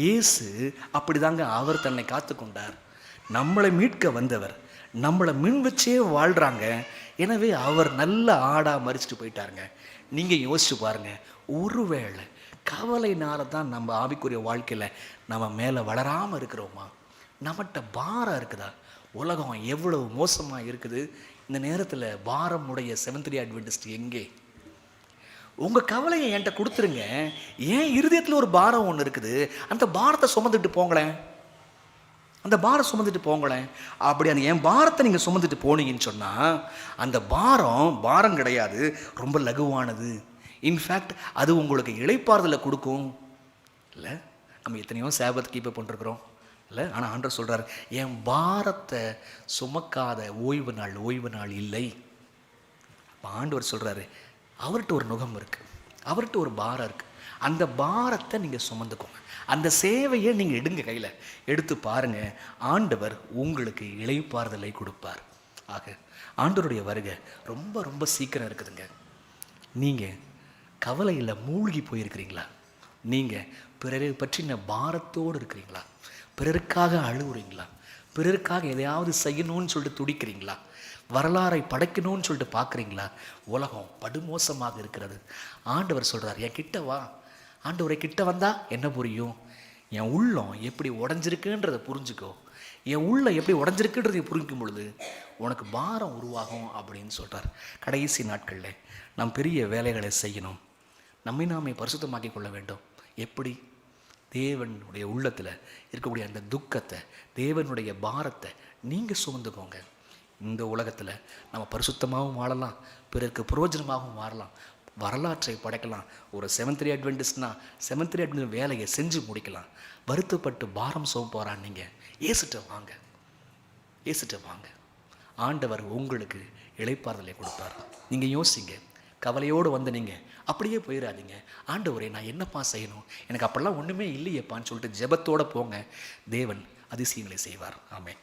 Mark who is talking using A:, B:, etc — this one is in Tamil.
A: இயேசு அப்படிதாங்க அவர் தன்னை காத்து கொண்டார் நம்மளை மீட்க வந்தவர் நம்மளை மின் வச்சே வாழ்கிறாங்க எனவே அவர் நல்ல ஆடாக மறிச்சிட்டு போயிட்டாருங்க. நீங்கள் யோசிச்சு பாருங்க. ஒருவேளை கவலைனால தான் நம்ம ஆவிக்குரிய வாழ்க்கையில் நம்ம மேலே வளராமல் இருக்கிறோமா? நம்மகிட்ட பாரம் இருக்குதா? உலகம் எவ்வளவு மோசமாக இருக்குது? இந்த நேரத்தில் பாரம் உடைய செவன்த்ரி அட்வென்டிஸ்ட் எங்கே? உங்கள் கவலையை என்கிட்ட கொடுத்துருங்க. ஏன் இருதயத்தில் ஒரு பாரம் ஒன்று இருக்குது. அந்த பாரத்தை சுமந்துட்டு போங்களேன். அந்த பாரம் சுமந்துட்டு போங்களேன். அப்படி அந்த என் பாரத்தை நீங்கள் சுமந்துட்டு போனீங்கன்னு சொன்னால் அந்த பாரம் பாரம் கிடையாது. ரொம்ப லகுவானது. இன்ஃபேக்ட் அது உங்களுக்கு இழைப்பாறுதலை கொடுக்கும். இல்லை? நம்ம எத்தனையோ சேபத் கீப்பப் பண்ணிருக்கிறோம். இல்லை? ஆனால் ஆண்டர் சொல்கிறார் என் பாரத்தை சுமக்காத ஓய்வு நாள் ஓய்வு நாள் இல்லை. அப்ப ஆண்டவர் சொல்கிறாரு அவர்கிட்ட ஒரு நுகம் இருக்குது அவர்கிட்ட ஒரு பாரம் இருக்குது அந்த பாரத்தை நீங்கள் சுமந்துக்கோங்க. அந்த சேவையை நீங்கள் எடுங்க கையில். எடுத்து பாருங்க. ஆண்டவர் உங்களுக்கு இளைப்பாறுதலை கொடுப்பார். ஆக ஆண்டவருடைய வருகை ரொம்ப ரொம்ப சீக்கிரம் இருக்குதுங்க. நீங்கள் கவலையில் மூழ்கி போயிருக்கிறீங்களா? நீங்கள் பிறரை பற்றின பாரத்தோடு இருக்கிறீங்களா? பிறருக்காக அழுகுறீங்களா? பிறருக்காக எதையாவது செய்யணும்னு சொல்லிட்டு துடிக்கிறீங்களா? வரலாறை படைக்கணும்னு சொல்லிட்டு பார்க்குறீங்களா? உலகம் படுமோசமாக இருக்கிறது. ஆண்டவர் சொல்கிறார் என் கிட்ட வா. ஆண்டவரை கிட்ட வந்தால் என்ன புரியும்? என் உள்ளம் எப்படி உடஞ்சிருக்குன்றதை புரிஞ்சுக்கோ. என் உள்ள எப்படி உடஞ்சிருக்குன்றதை புரிஞ்சுக்கும் பொழுது உனக்கு பாரம் உருவாகும் அப்படின்னு சொல்கிறார் கடைசி நாட்களில் நாம் பெரிய வேலைகளை செய்யணும். நம்மை நாமே பரிசுத்தமாக்கி கொள்ள வேண்டும். எப்படி? தேவனுடைய உள்ளத்தில் இருக்கக்கூடிய அந்த துக்கத்தை தேவனுடைய பாரத்தை நீங்கள் சுமந்துக்கோங்க. இந்த உலகத்தில் நம்ம பரிசுத்தமாகவும் வாழலாம் பிறருக்கு புரோஜனமாகவும் மாறலாம் வரலாற்றை படைக்கலாம் ஒரு செவன்த்ரி அட்வென்டிஸ்ட்னா செவன்த்ரி அட்வென்ட் வேலையை செஞ்சு முடிக்கலாம். வருத்தப்பட்டு பாரம் சோம் போகிறான் நீங்கள் ஏசிட்ட வாங்க. ஏசிட்ட வாங்க. ஆண்டவர் உங்களுக்கு இளைப்பாறுதலை கொடுப்பார். நீங்கள் யோசிங்க. கவலையோடு வந்து நீங்கள் அப்படியே போயிடாதீங்க ஆண்டவரே நான் என்னப்பா செய்யணும்? எனக்கு அப்படிலாம் ஒன்றுமே இல்லையேப்பான்னு சொல்லிட்டு ஜெபத்தோடு போங்க. தேவன் அதிசயங்களை செய்வார். ஆமே